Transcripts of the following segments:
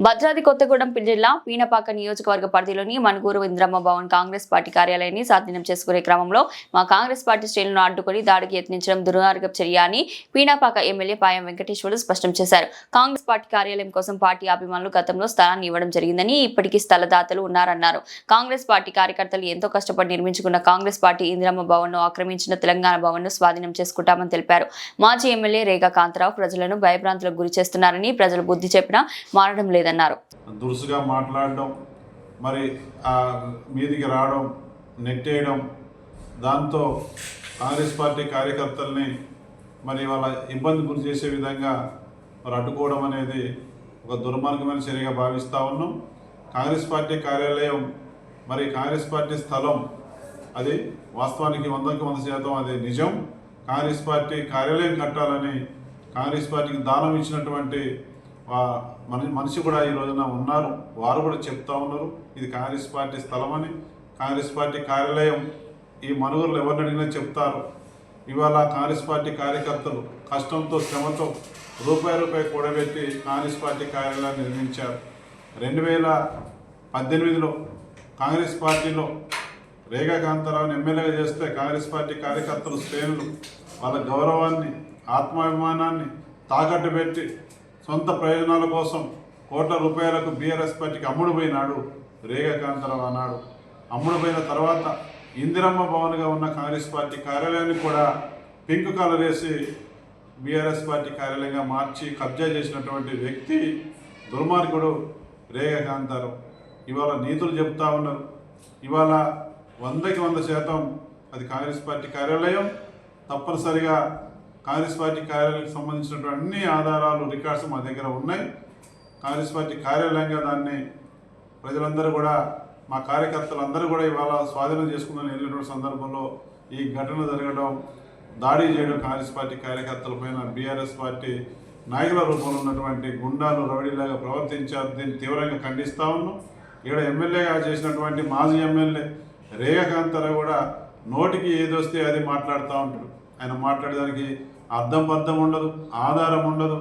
భద్రాద్రి కొత్తగూడెం జిల్లా పీనపాక నియోజకవర్గ పరిధిలోని మణుగూరు ఇంద్రమ్మ భవన్ కాంగ్రెస్ పార్టీ కార్యాలయాన్ని స్వాధీనం చేసుకునే క్రమంలో మా కాంగ్రెస్ పార్టీ శ్రేణులను అడ్డుకొని దాడికి యత్నించడం దుర్మార్గ చర్య అని పీనాపాక ఎమ్మెల్యే పాయం వెంకటేశ్వరులు స్పష్టం చేశారు. కాంగ్రెస్ పార్టీ కార్యాలయం కోసం పార్టీ అభిమానులు గతంలో స్థలాన్ని ఇవ్వడం జరిగిందని ఇప్పటికీ స్థలదాతలు ఉన్నారన్నారు. కాంగ్రెస్ పార్టీ కార్యకర్తలు ఎంతో కష్టపడి నిర్మించుకున్న కాంగ్రెస్ పార్టీ ఇందిరమ్మ భవన్ను ఆక్రమించిన తెలంగాణ భవన్ను స్వాధీనం చేసుకుంటామని తెలిపారు. మాజీ ఎమ్మెల్యే రేగా కాంతారావు ప్రజలను భయభ్రాంతులకు గురి చేస్తున్నారని ప్రజలు బుద్ధి చెప్పినా మారడం లేదన్నారు దురుసుగా మాట్లాడడం మరి ఆ మీదికి రావడం నెట్టేయడం దాంతో కాంగ్రెస్ పార్టీ కార్యకర్తల్ని మరి వాళ్ళ ఇబ్బంది గురి చేసే విధంగా మరి అడ్డుకోవడం అనేది ఒక దుర్మార్గమైన చర్యగా భావిస్తూ ఉన్నాం. కాంగ్రెస్ పార్టీ కార్యాలయం మరి కాంగ్రెస్ పార్టీ స్థలం అది వాస్తవానికి వందకి వంద శాతం అది నిజం. కాంగ్రెస్ పార్టీ కార్యాలయం కట్టాలని కాంగ్రెస్ పార్టీకి దానం ఇచ్చినటువంటి మన మనిషి కూడా ఈ రోజున ఉన్నారు. వారు కూడా చెప్తా ఉన్నారు. ఇది కాంగ్రెస్ పార్టీ స్థలం అని కాంగ్రెస్ పార్టీ కార్యాలయం ఈ మనుగురులు ఎవరిని అడిగినా చెప్తారు. ఇవాళ కాంగ్రెస్ పార్టీ కార్యకర్తలు కష్టంతో శ్రమతో రూపాయి రూపాయి కూడబెట్టి కాంగ్రెస్ పార్టీ కార్యాలయాన్ని నిర్మించారు. రెండు వేల పద్దెనిమిదిలో కాంగ్రెస్ పార్టీలో రేఖా కాంతారావుని ఎమ్మెల్యేగా చేస్తే కాంగ్రెస్ పార్టీ కార్యకర్తలు శ్రేణులు వాళ్ళ గౌరవాన్ని ఆత్మాభిమానాన్ని తాకట్టు పెట్టి సొంత ప్రయోజనాల కోసం కోట్ల రూపాయలకు బీఆర్ఎస్ పార్టీకి అమ్ముడు పోయినాడు అన్నాడు. అమ్ముడు పోయిన తర్వాత ఇందిరమ్మ భవన్గా ఉన్న కాంగ్రెస్ పార్టీ కార్యాలయాన్ని కూడా పింక్ కలర్ వేసి బీఆర్ఎస్ పార్టీ కార్యాలయంగా మార్చి కబ్జా చేసినటువంటి వ్యక్తి దుర్మార్గుడు రేఖాకాంతారావు ఇవాళ నీతులు చెప్తా ఉన్నారు. ఇవాళ వందకి వంద శాతం అది కాంగ్రెస్ పార్టీ కార్యాలయం తప్పనిసరిగా కాంగ్రెస్ పార్టీ కార్యాలయానికి సంబంధించినటువంటి అన్ని ఆధారాలు రికార్డ్స్ మా దగ్గర ఉన్నాయి. కాంగ్రెస్ పార్టీ కార్యాలయంగా దాన్ని ప్రజలందరూ కూడా మా కార్యకర్తలు అందరూ కూడా ఇవాళ స్వాధీనం చేసుకుందని వెళ్ళినటువంటి సందర్భంలో ఈ ఘటన జరగడం దాడి చేయడం కాంగ్రెస్ పార్టీ కార్యకర్తల పైన బీఆర్ఎస్ పార్టీ నాయకుల రూపంలో ఉన్నటువంటి గుండాలు రౌడీలాగా ప్రవర్తించారు దీన్ని తీవ్రంగా ఖండిస్తా ఉన్నాం. ఇక్కడ ఎమ్మెల్యేగా చేసినటువంటి మాజీ ఎమ్మెల్యే రేఖకాంతరావు కూడా నోటికి ఏదొస్తే అది మాట్లాడుతూ ఉంటాడు. ఆయన మాట్లాడేదానికి అర్థం బద్ధం ఉండదు ఆధారం ఉండదు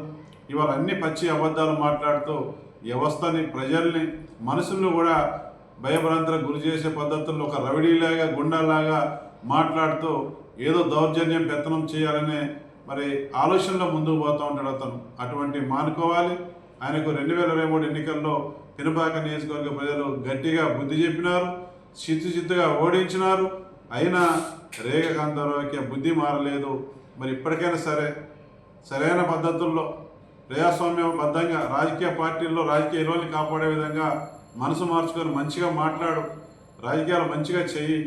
ఇవాళ అన్ని పచ్చి అబద్ధాలు మాట్లాడుతూ వ్యవస్థని ప్రజల్ని మనుషులను కూడా భయభ్రాంతలకు గురి చేసే పద్ధతుల్లో ఒక రవిడీలాగా గుండాలాగా మాట్లాడుతూ ఏదో దౌర్జన్యం పెత్తనం చేయాలనే మరి ఆలోచనలో ముందుకు పోతూ ఉంటాడు అతను. అటువంటి మానుకోవాలి. ఆయనకు రెండు వేల ఇరవై మూడు ఎన్నికల్లో పినపాక నియోజకవర్గ ప్రజలు గట్టిగా బుద్ధి చెప్పినారు చిత్తు చిత్తుగా ఓడించినారు. అయినా రేఖ కాంతారావుకి బుద్ధి మారలేదు. మరి ఇప్పటికైనా సరే సరైన పద్ధతుల్లో ప్రజాస్వామ్యబద్ధంగా రాజకీయ పార్టీల్లో రాజకీయ విలువల్ని కాపాడే విధంగా మనసు మార్చుకొని మంచిగా మాట్లాడు రాజకీయాలు మంచిగా చెయ్యి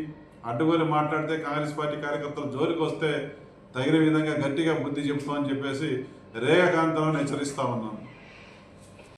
అడ్డుకొని మాట్లాడితే కాంగ్రెస్ పార్టీ కార్యకర్తలు జోలికి వస్తే తగిన విధంగా గట్టిగా బుద్ధి చెప్తామని చెప్పేసి రేఖకాంతాలను హెచ్చరిస్తా ఉన్నాను.